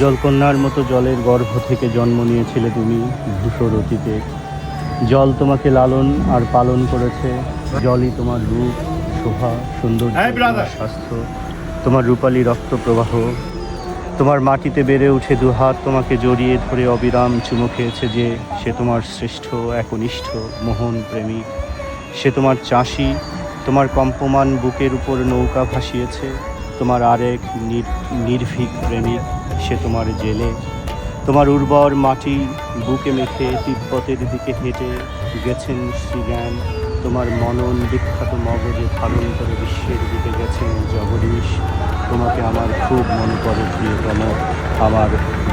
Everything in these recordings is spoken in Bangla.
জলকন্যার মতো জলের গর্ভ থেকে জন্ম নিয়েছিলে তুমি ধূসর অতীতে। জল তোমাকে লালন আর পালন করেছে। জলই তোমার রূপ শোভা সৌন্দর্য! তোমার স্বাস্থ্য তোমার রূপালী রক্ত প্রবাহ তোমার মাটিতে বেড়ে উঠে দুহাত তোমাকে জড়িয়ে ধরে অবিরাম চুমু খেয়েছে যে সে তোমার শ্রেষ্ঠ একনিষ্ঠ মোহন প্রেমিক। সে তোমার চাষি তোমার কম্পমান বুকের উপর নৌকা ভাসিয়েছে। তোমার আরেক নির- নির্ভীক প্রেমিক। সে তোমার জেলে। তোমার উর্বর মাটি বুকে মেখে তিব্বতের দিকে হেঁটে গেছেন শ্রীজ্ঞান। তোমার মনন বিখ্যাত মগজে ধারণ করে বিশ্বের দিকে গেছেন জগদীশ। তোমাকে আমার খুব মনে পড়ে, প্রিয়তম, আমার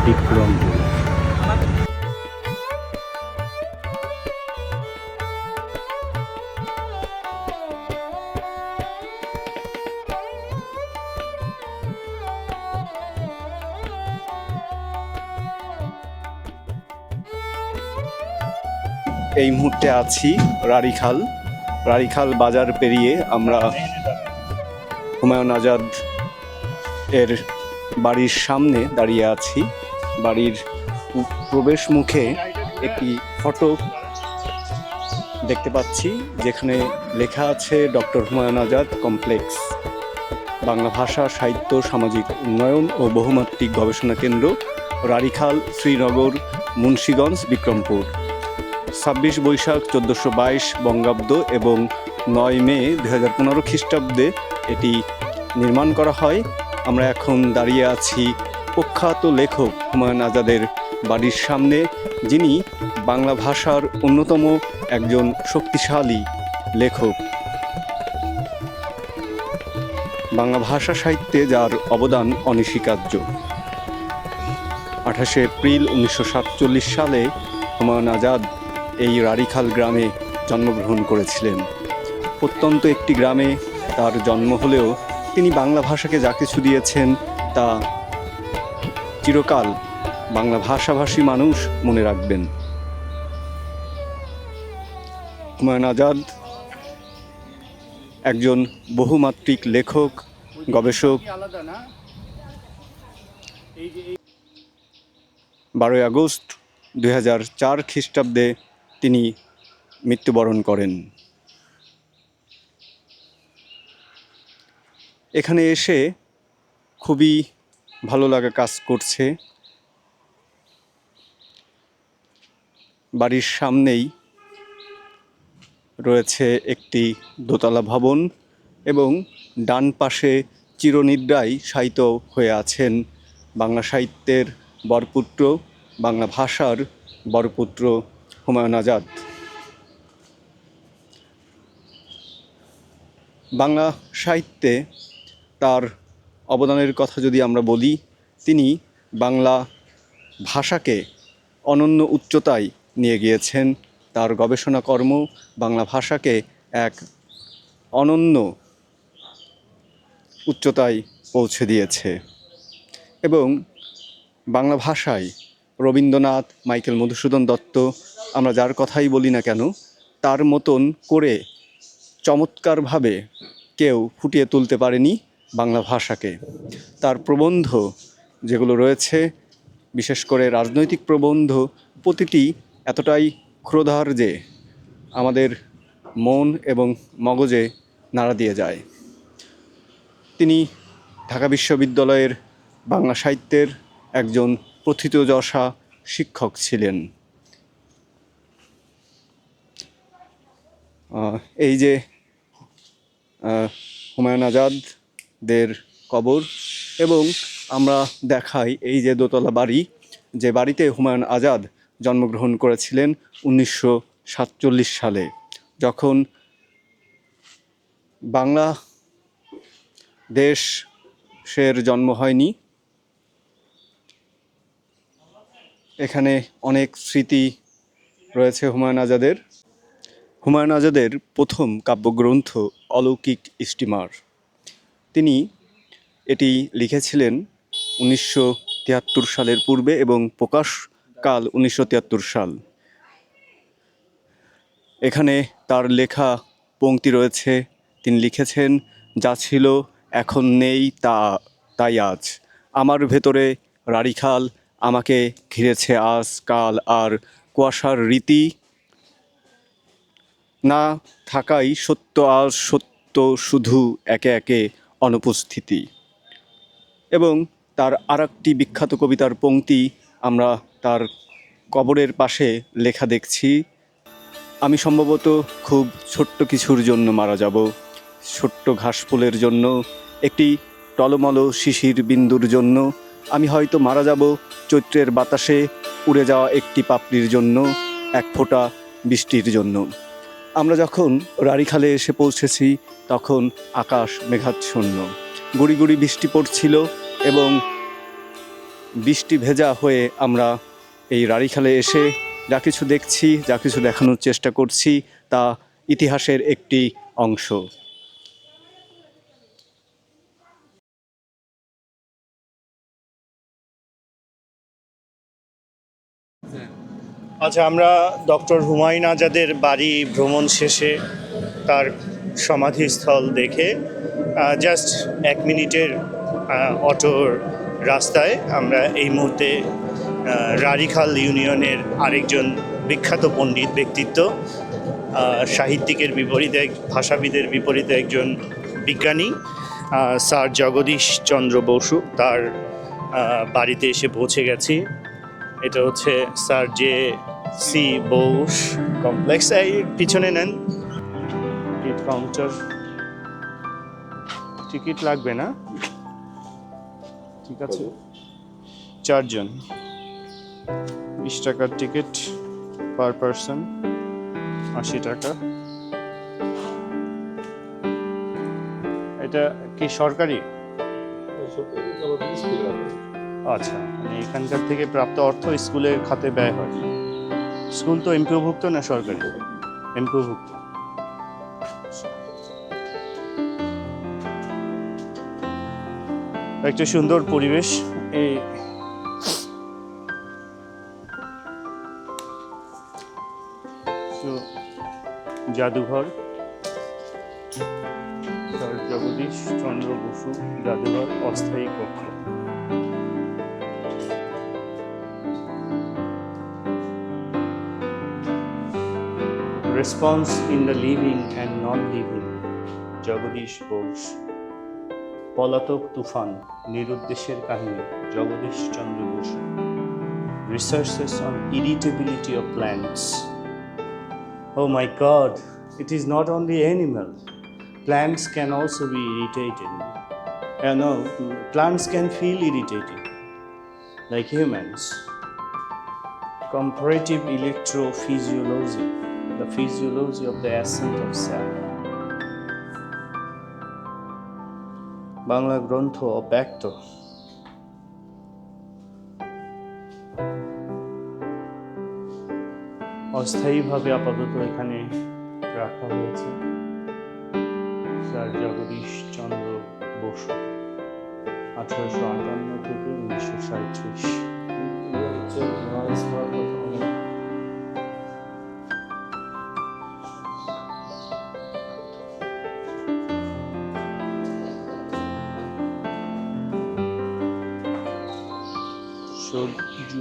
বিক্রম বলে। এই মুহূর্তে আছি রারিখাল। রারিখাল বাজার পেরিয়ে আমরা হুমায়ুন আজাদ এর বাড়ির সামনে দাঁড়িয়ে আছি। বাড়ির প্রবেশ মুখে একটি ফটক দেখতে পাচ্ছি, যেখানে লেখা আছে ডক্টর হুমায়ুন আজাদ কমপ্লেক্স, বাংলা ভাষা, সাহিত্য, সামাজিক উন্নয়ন ও বহুমাত্রিক গবেষণা কেন্দ্র, রারিখাল শ্রীনগর, মুন্সীগঞ্জ, বিক্রমপুর। ছাব্বিশ বৈশাখ চোদ্দোশো বাইশ বঙ্গাব্দ এবং নয় মে দু হাজার পনেরো খ্রিস্টাব্দে এটি নির্মাণ করা হয়। আমরা এখন দাঁড়িয়ে আছি প্রখ্যাত লেখক হুমায়ুন আজাদের বাড়ির সামনে, যিনি বাংলা ভাষার অন্যতম একজন শক্তিশালী লেখক। বাংলা ভাষা সাহিত্যে যার অবদান অনস্বীকার্য। আঠাশে এপ্রিল উনিশশো সাতচল্লিশ সালে হুমায়ুন আজাদ এই রারিখাল গ্রামে জন্মগ্রহণ করেছিলেন। প্রত্যন্ত একটি গ্রামে তার জন্ম হলেও তিনি বাংলা ভাষাকে যা কিছু দিয়েছেন তা চিরকাল বাংলা ভাষাভাষী মানুষ মনে রাখবেন। হুমায়ুন আজাদ একজন বহুমাত্রিক লেখক, গবেষক। বারোই আগস্ট দুই হাজার চার খ্রিস্টাব্দে তিনি মৃত্যুবরণ করেন। এখানে এসে খুবই ভালো লাগা কাজ করছে। বাড়ির সামনেই রয়েছে একটি দোতলা ভবন এবং ডান পাশে চিরনিদ্রায় শায়িত হয়ে আছেন বাংলা সাহিত্যের বরপুত্র, বাংলা ভাষার বরপুত্র হুমায়ুন আজাদ। বাংলা সাহিত্যে তার অবদানের কথা যদি আমরা বলি, তিনি বাংলা ভাষাকে অনন্য উচ্চতায় নিয়ে গিয়েছেন। তার গবেষণা কর্ম বাংলা ভাষাকে এক অনন্য উচ্চতায় পৌঁছে দিয়েছে। এবং বাংলা ভাষায় রবীন্দ্রনাথ, মাইকেল মধুসূদন দত্ত, আমরা যার কথাই বলি না কেন, তার মতন করে চমৎকারভাবে কেউ ফুটিয়ে তুলতে পারেনি বাংলা ভাষাকে। তার প্রবন্ধ যেগুলো রয়েছে, বিশেষ করে রাজনৈতিক প্রবন্ধ, প্রতিটি এতটাই ক্ষুরধার যে আমাদের মন এবং মগজে নাড়া দিয়ে যায়। তিনি ঢাকা বিশ্ববিদ্যালয়ের বাংলা সাহিত্যের একজন প্রথিতযশা শিক্ষক ছিলেন। এই যে হুমায়ুন আজাদদের কবর এবং আমরা দেখাই এই যে দোতলা বাড়ি, যে বাড়িতে হুমায়ুন আজাদ জন্মগ্রহণ করেছিলেন উনিশশো সাতচল্লিশ সালে। যখন বাংলা দেশের জন্ম হয়নি এখানে অনেক স্মৃতি রয়েছে হুমায়ুন আজাদের। হুমায়ুন আজাদের প্রথম কাব্যগ্রন্থ অলৌকিক স্টিমার। তিনি এটি লিখেছিলেন উনিশশো তিয়াত্তর সালের পূর্বে এবং প্রকাশকাল উনিশশো তিয়াত্তর সাল। এখানে তার লেখা পংক্তি রয়েছে, তিনি লিখেছেন, যা ছিল এখন নেই তা, তাই আজ। আমার ভেতরে রাড়িখাল আমাকে ঘিরেছে আজ, কাল আর কুয়াশার রীতি। না থাকাই সত্য, আজ সত্য শুধু একে একে অনুপস্থিতি। এবং তার আরেকটি বিখ্যাত কবিতার পংক্তি আমরা তার কবরের পাশে লেখা দেখছি। আমি সম্ভবত খুব ছোট্ট কিছুর জন্য মারা যাব। ছোট্ট ঘাসফুলের জন্য, একটি টলমল শিশির বিন্দুর জন্য আমি হয়তো মারা যাব। চৈত্রের বাতাসে উড়ে যাওয়া একটি পাপড়ির জন্য, এক ফোঁটা বৃষ্টির জন্য। আমরা যখন রাড়িখালে এসে পৌঁছেছি, তখন আকাশ মেঘাচ্ছন্ন। গুড়ি গুড়ি বৃষ্টি পড়ছিল এবং বৃষ্টি ভেজা হয়ে আমরা এই রাড়িখালে এসে যা কিছু দেখছি, যা কিছু দেখানোর চেষ্টা করছি, তা ইতিহাসের একটি অংশ। আচ্ছা আমরা ডক্টর হুমায়ুন আজাদের বাড়ি ভ্রমণ শেষে তার সমাধিস্থল দেখে জাস্ট এক মিনিটের অটোর রাস্তায় আমরা এই মুহূর্তে রারিখাল ইউনিয়নের আরেকজন বিখ্যাত পণ্ডিত ব্যক্তিত্ব সাহিত্যিকের বিপরীতে এক, ভাষাবিদের বিপরীতে একজন বিজ্ঞানী স্যার জগদীশ চন্দ্র বসু, তার বাড়িতে এসে পৌঁছে গেছি। এটা হচ্ছে sir J C Bose complex. এই পিছনে নেন। Ticket counter. টিকিট লাগবে না? ঠিক আছে। চারজন। বিশ টাকার টিকিট পার পারসন। আশি টাকা। এটা কি সরকারি? আচ্ছা মানে এখানকার থেকে প্রাপ্ত অর্থ স্কুলের খাতে ব্যয় হয়। স্কুল তো এমপিওভুক্ত না সরকারি? এমপিওভুক্ত। একটা সুন্দর পরিবেশ। এই জাদুঘর। জগদীশ চন্দ্র বসু, জাদুঘর, অস্থায়ী কক্ষ। response in the living and non-living Jagadish Bose পলাতক তুফান নিরুদ্দেশের কাহিনী Jagadish Chandra Basu researches on irritability of plants oh my god it is not only animal plants can also be irritated you know plants can feel irritated like humans comparative electrophysiology the physiology of the ascent of cell. Bangla গ্রন্থ ব্যক্ত অস্থায়ীভাবে আপাতত এখানে রাখা হয়েছে। স্যার জগদীশ চন্দ্র বসু, আঠারোশো আটান্ন থেকে উনিশশো সাঁত্রিশ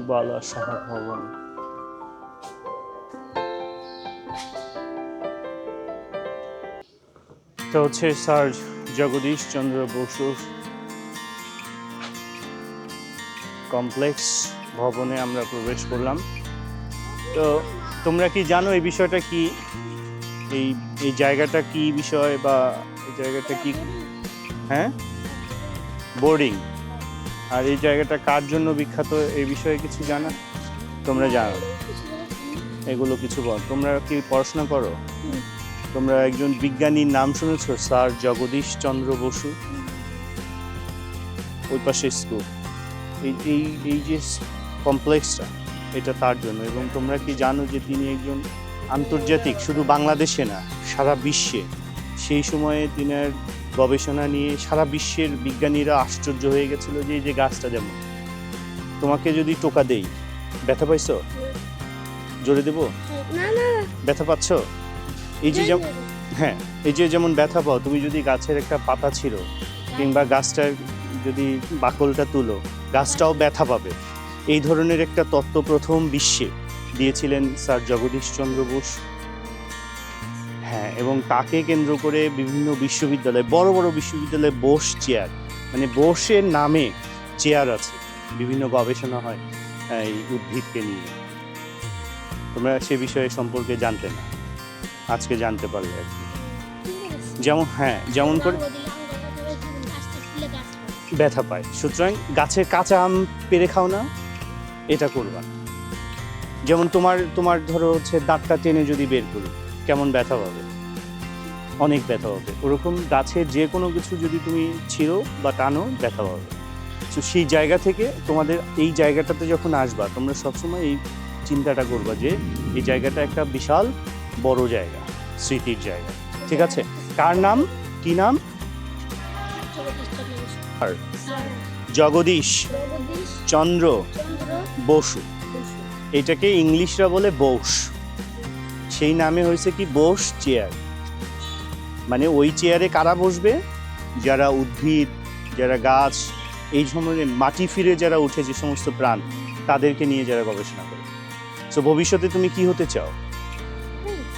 সরজুবালা সাহা ভবন হচ্ছে স্যার জগদীশ চন্দ্র বসুর কমপ্লেক্স ভবনে আমরা প্রবেশ করলাম। তো তোমরা কি জানো এই বিষয়টা কি? এই এই জায়গাটা কি বিষয় বা এই জায়গাটা কি? হ্যাঁ? বোর্ডিং আর এই জায়গাটা কার জন্য বিখ্যাত এই বিষয়ে কিছু জানা? তোমরা জানো। এগুলো কিছু বল। তোমরা কি পড়াশোনা করো? তোমরা একজন বিজ্ঞানীর নাম শুনেছো? স্যার জগদীশ চন্দ্র বসু? ওই পাশে স্কুল। এই এই এই যে কমপ্লেক্সটা, এটা তার জন্য। এবং তোমরা কি জানো যে তিনি একজন আন্তর্জাতিক, শুধু বাংলাদেশে না, সারা বিশ্বে। সেই সময়ে তিনার গবেষণা নিয়ে সারা বিশ্বের বিজ্ঞানীরা আশ্চর্য হয়ে গেছিল যে এই যে গাছটা যেমন। তোমাকে যদি টোকা দেই ব্যথা পাইছো? জোরে দেবো? ব্যথা পাচ্ছ? এই যে যেমন হ্যাঁ এই যে যেমন ব্যথা পাও তুমি যদি গাছের একটা পাতা ছিল কিংবা গাছটার যদি বাকলটা তুলো গাছটাও ব্যথা পাবে। এই ধরনের একটা তত্ত্ব প্রথম বিশ্বে দিয়েছিলেন স্যার জগদীশ চন্দ্র বোস। হ্যাঁ এবং তাকে কেন্দ্র করে বিভিন্ন বিশ্ববিদ্যালয়, বড় বড় বিশ্ববিদ্যালয়ে বোস চেয়ার মানে বোসের নামে চেয়ার আছে। বিভিন্ন গবেষণা হয় এই উদ্ভিদকে নিয়ে। তোমরা সে বিষয়ে সম্পর্কে জানতে না। আজকে জানতে পারলে আর কি। যেমন হ্যাঁ যেমন করে ব্যথা পায়। সুতরাং গাছের কাঁচা আম পেরে খাও না, এটা করবা। যেমন তোমার তোমার ধরো হচ্ছে দাঁতটা টেনে যদি বের করি, কেমন ব্যথা পাবে? অনেক ব্যথা হবে। ওরকম গাছের যে কোনো কিছু যদি তুমি ছিঁড়ো বা টানো ব্যথা হবে। তো সেই জায়গা থেকে তোমাদের এই জায়গাটাতে যখন আসবা তোমরা সবসময় এই চিন্তাটা করবা যে এই জায়গাটা একটা বিশাল বড় জায়গা স্মৃতির জায়গা। ঠিক আছে? কার নাম? কি নাম? আর জগদীশ। চন্দ্র। বসু। এটাকে ইংলিশরা বলে বোস। সেই নামে হয়েছে কি? বোস চেয়ার। মানে ওই চেয়ারে কারা বসবে? যারা উদ্ভিদ যারা গাছ এই ধরনের মাটি ফিরে যারা উঠে যে সমস্ত প্রাণ তাদেরকে নিয়ে যারা গবেষণা করে। তো ভবিষ্যতে তুমি কি হতে চাও?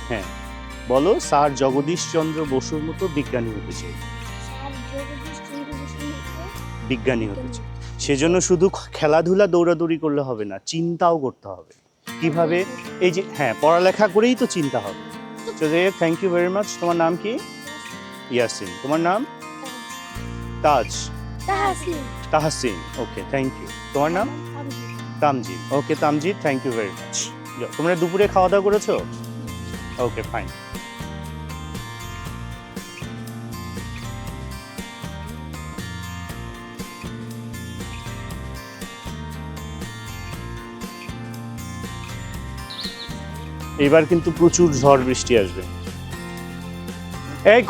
হ্যাঁ বলো স্যার জগদীশ চন্দ্র বসুর মতো বিজ্ঞানী হতে চাই। বিজ্ঞানী হতে চাই। সেজন্য শুধু খেলাধুলা দৌড়াদৌড়ি করলে হবে না চিন্তাও করতে হবে। কীভাবে? এই যে হ্যাঁ পড়ালেখা করেই তো চিন্তা হবে। তো থ্যাংক ইউ ভেরি মাচ তোমার নাম কি? ইয়াসিন তোমার নাম? Taj. Tahsin. Okay thank you তোমার নাম? Tamjid. Okay Tamjid thank you very much তোমরা দুপুরে খাওয়া দাওয়া করেছ? ওকে ফাইন এবার কিন্তু প্রচুর ঝড় বৃষ্টি আসবে। এই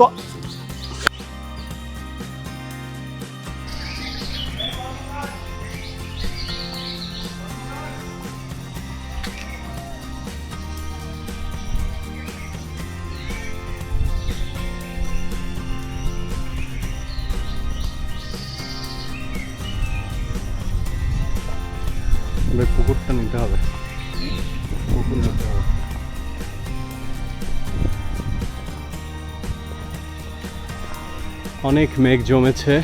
ক- নিতে হবে। হবে। অনেক মেঘ জমেছে।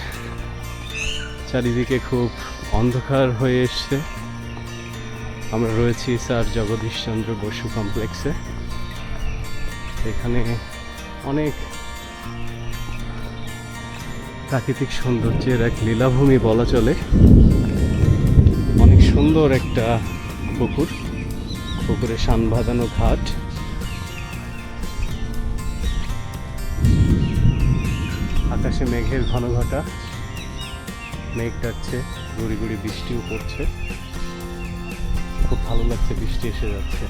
চারিদিকে খুব অন্ধকার হয়ে এসছে। আমরা রয়েছি স্যার জগদীশচন্দ্র বসু কমপ্লেক্সে। এখানে অনেক প্রাকৃতিক সৌন্দর্যের এক লীলাভূমি বলা চলে। সুন্দর একটা পুকুর, পুকুরে সান বাঁধানো ঘাট। আকাশে মেঘের ঘন ঘটা মেঘ ডাকছে, গুড়ি গুড়ি বৃষ্টিও পড়ছে। খুব ভালো লাগছে, বৃষ্টি এসে যাচ্ছে।